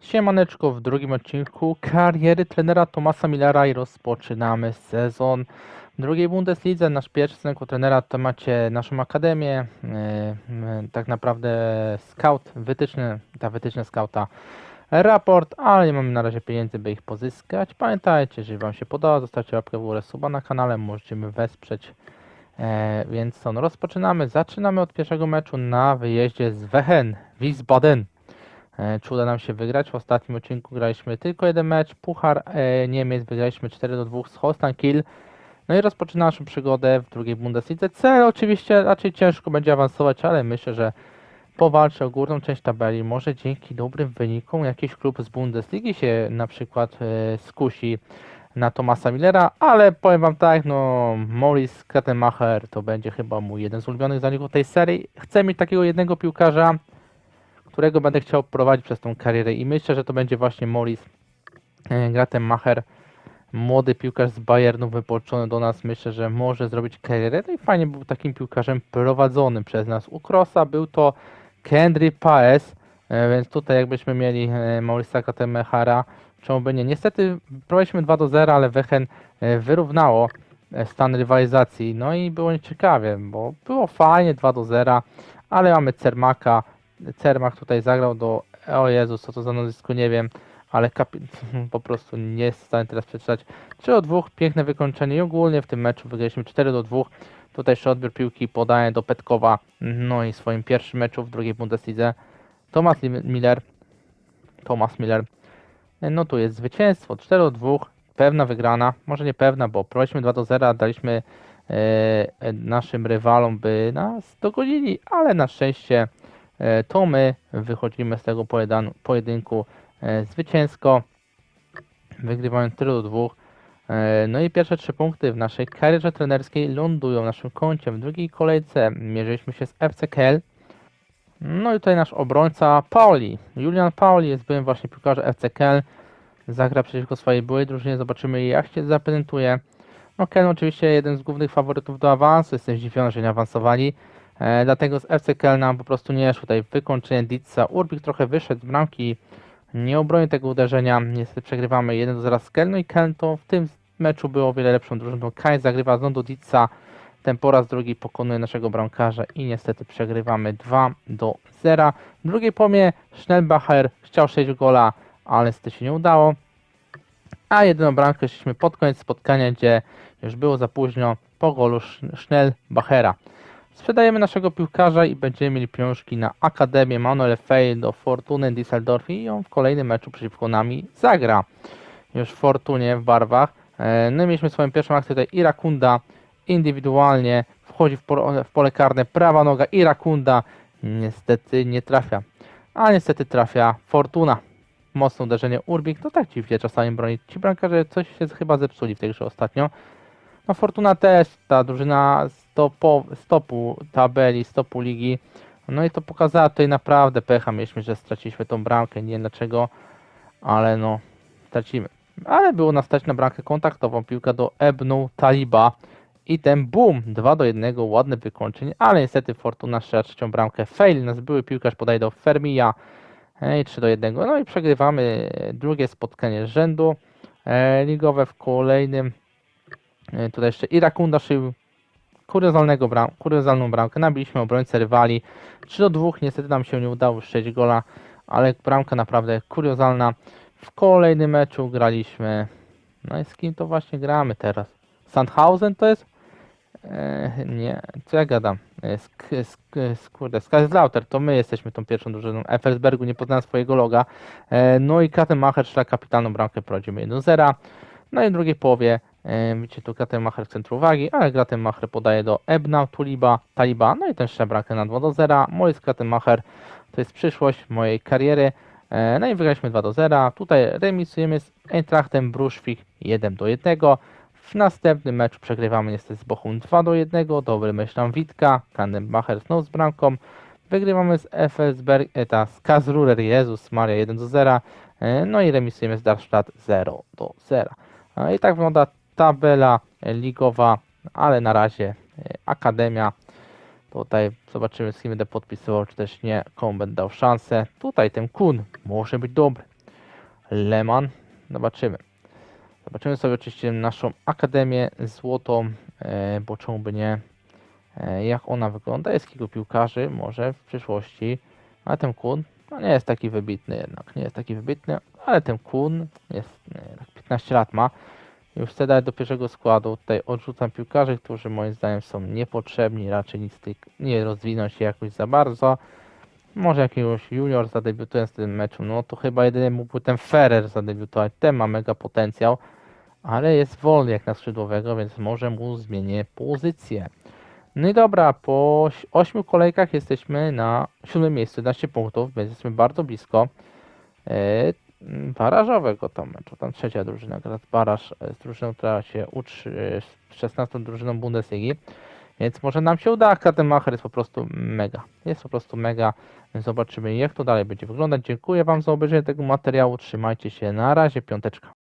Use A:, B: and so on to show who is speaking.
A: Siemaneczko, w drugim odcinku kariery trenera Tomasa Millera i rozpoczynamy sezon drugiej Bundeslidze. Nasz pierwszy sezon jako trenera to macie naszą akademię, yy, tak naprawdę scout, wytyczny, ta wytyczne scouta, raport, ale nie mamy na razie pieniędzy, by ich pozyskać. Pamiętajcie, jeżeli Wam się podoba, zostawcie łapkę w górę, suba na kanale, możecie mnie wesprzeć. E, więc co, no rozpoczynamy. Zaczynamy od pierwszego meczu na wyjeździe z Wehen, Wiesbaden. E, Czy uda nam się wygrać? W ostatnim odcinku graliśmy tylko jeden mecz. Puchar e, Niemiec wygraliśmy 4 do 2 z Holstein Kiel. No i rozpoczyna naszą przygodę w drugiej Bundeslidze. Cel oczywiście raczej ciężko będzie awansować, ale myślę, że powalczy o górną część tabeli. Może dzięki dobrym wynikom jakiś klub z Bundesligi się na przykład e, skusi na Tomasa Millera, ale powiem wam tak, no Morris Kratenmacher to będzie chyba mój jeden z ulubionych zawodników tej serii. Chcę mieć takiego jednego piłkarza, którego będę chciał prowadzić przez tą karierę i myślę, że to będzie właśnie Morris e, Gratenmacher, młody piłkarz z Bayernu wypoczony do nas, myślę, że może zrobić karierę, no i fajnie był takim piłkarzem prowadzonym przez nas. U Krosa był to Kendry Paes, e, więc tutaj jakbyśmy mieli e, Maurisa Gratenmachera, czemu by nie. Niestety prowadziliśmy 2 do 0, ale Wechen wyrównało stan rywalizacji, no i było nieciekawie, bo było fajnie 2 do 0, ale mamy Cermaka, Cermak tutaj zagrał do. O Jezus, co to za nazwisko, nie wiem, ale kapi... po prostu nie jest w stanie teraz przeczytać. 3 do 2, piękne wykończenie i ogólnie w tym meczu wygraliśmy 4 do 2. Tutaj jeszcze odbiór piłki, podanie do Petkowa, no i w swoim pierwszym meczu w drugiej Bundeslidze. Thomas Miller, Thomas Miller, no tu jest zwycięstwo, 4 do 2, pewna wygrana, może nie pewna, bo prowadziliśmy 2 do 0, a daliśmy e, naszym rywalom, by nas dogonili, ale na szczęście to my wychodzimy z tego pojedynku e, zwycięsko, wygrywając 4 do 2. E, No i pierwsze trzy punkty w naszej karierze trenerskiej lądują naszym koncie. W drugiej kolejce mierzyliśmy się z FC Kel. No i tutaj nasz obrońca Pauli. Julian Pauli jest byłym właśnie piłkarzem FC Kel. Zagra przeciwko swojej byłej drużynie. Zobaczymy jak się zaprezentuje. No Kel oczywiście jeden z głównych faworytów do awansu. Jestem zdziwiony, że nie awansowali. E, dlatego z FC Köln po prostu nie szło tutaj wykończenie Ditsa. Urbik trochę wyszedł z bramki, nie obronił tego uderzenia. Niestety przegrywamy 1 do 0 z Köln. I Köln to w tym meczu było o wiele lepszą drużyną. Kaj zagrywa znowu do Ditsa. Ten po raz drugi pokonuje naszego bramkarza i niestety przegrywamy 2 do 0. W drugiej pomie Schnellbacher chciał 6 gola, ale niestety się nie udało. A jedyną bramkę szliśmy pod koniec spotkania, gdzie już było za późno po golu Sch- Schnellbachera. Sprzedajemy naszego piłkarza i będziemy mieli pieniążki na Akademię Manuel Fey do Fortuny Düsseldorf i on w kolejnym meczu przeciwko nami zagra. Już w Fortunie w barwach. E, No i mieliśmy swoją pierwszą akcję tutaj Irakunda indywidualnie wchodzi w pole, w pole karne, prawa noga Irakunda niestety nie trafia. A niestety trafia Fortuna. Mocne uderzenie Urbik, to tak dziwnie czasami broni. Ci bramkarze coś się chyba zepsuli w tej grze ostatnio. No Fortuna też, ta drużyna stopo, stopu tabeli, stopu ligi. No i to pokazała tutaj naprawdę pecha. Mieliśmy, że straciliśmy tą bramkę, nie wiem dlaczego, ale no stracimy. Ale było nas stać na bramkę kontaktową, piłka do Ebnu Taliba i ten boom, 2 do 1, ładne wykończenie, ale niestety Fortuna strzela trzecią bramkę. Fail, nasz były piłkarz podaje do Fermija i 3 do 1. No i przegrywamy drugie spotkanie z rzędu e, ligowe w kolejnym Tutaj jeszcze Irakunda szył kuriozalnego bram, kuriozalną bramkę. Nabiliśmy obrońcę rywali. 3 do 2. Niestety nam się nie udało strzelić gola, ale bramka naprawdę kuriozalna. W kolejnym meczu graliśmy. No i z kim to właśnie gramy teraz? Sandhausen to jest? E, nie, co ja gadam? E, sk, sk, sk, kurde, Skazlauter, to my jesteśmy tą pierwszą drużyną. Effelsbergu nie poznałem swojego loga. E, no i Katemacher strzela kapitalną bramkę, prowadzimy 1-0. No i w drugiej połowie e, widzicie tu Gratemacher w centrum uwagi, ale Gratemacher podaje do Ebna, Tuliba, Taliba, no i ten strzela bramkę na 2 do 0. Morris Gratemacher to jest przyszłość mojej kariery. E, no i wygraliśmy 2 do 0. Tutaj remisujemy z Eintrachtem Bruszwik 1 do 1. W następnym meczu przegrywamy niestety z Bochum 2 do 1. Dobry mecz tam Witka, Kandenbacher znowu z bramką. Wygrywamy z Effelsberg, e, ta, z Kazrurer, Jezus Maria 1 do 0. E, No i remisujemy z Darmstadt 0 do 0. No I tak wygląda tabela e, ligowa, ale na razie e, Akademia. Tutaj zobaczymy z kim będę podpisywał, czy też nie, komu będę dał szansę. Tutaj ten Kun może być dobry. Leman. Zobaczymy. Zobaczymy sobie oczywiście naszą Akademię Złotą, e, bo czemu by nie, jak ona wygląda. Jest kilku piłkarzy, może w przyszłości, ale ten Kun no nie jest taki wybitny jednak, nie jest taki wybitny, ale ten Kun jest, nie, tak 15 lat ma. Już chcę dać do pierwszego składu. Tutaj odrzucam piłkarzy, którzy moim zdaniem są niepotrzebni, raczej nic tych nie rozwiną się jakoś za bardzo. Może jakiegoś junior zadebiutuje w tym meczu, no to chyba jedynie mógłby ten Ferrer zadebiutować, ten ma mega potencjał, ale jest wolny jak na skrzydłowego, więc może mu zmienię pozycję. No i dobra, po 8 kolejkach jesteśmy na 7 miejscu, 11 punktów, więc jesteśmy bardzo blisko e, barażowego tam meczu. Tam trzecia drużyna, gra baraż e, z drużyną, która się uczy, e, z 16 drużyną Bundesligi. Więc może nam się uda, a Kademacher jest po prostu mega. Jest po prostu mega. Zobaczymy jak to dalej będzie wyglądać. Dziękuję Wam za obejrzenie tego materiału. Trzymajcie się. Na razie. Piąteczka.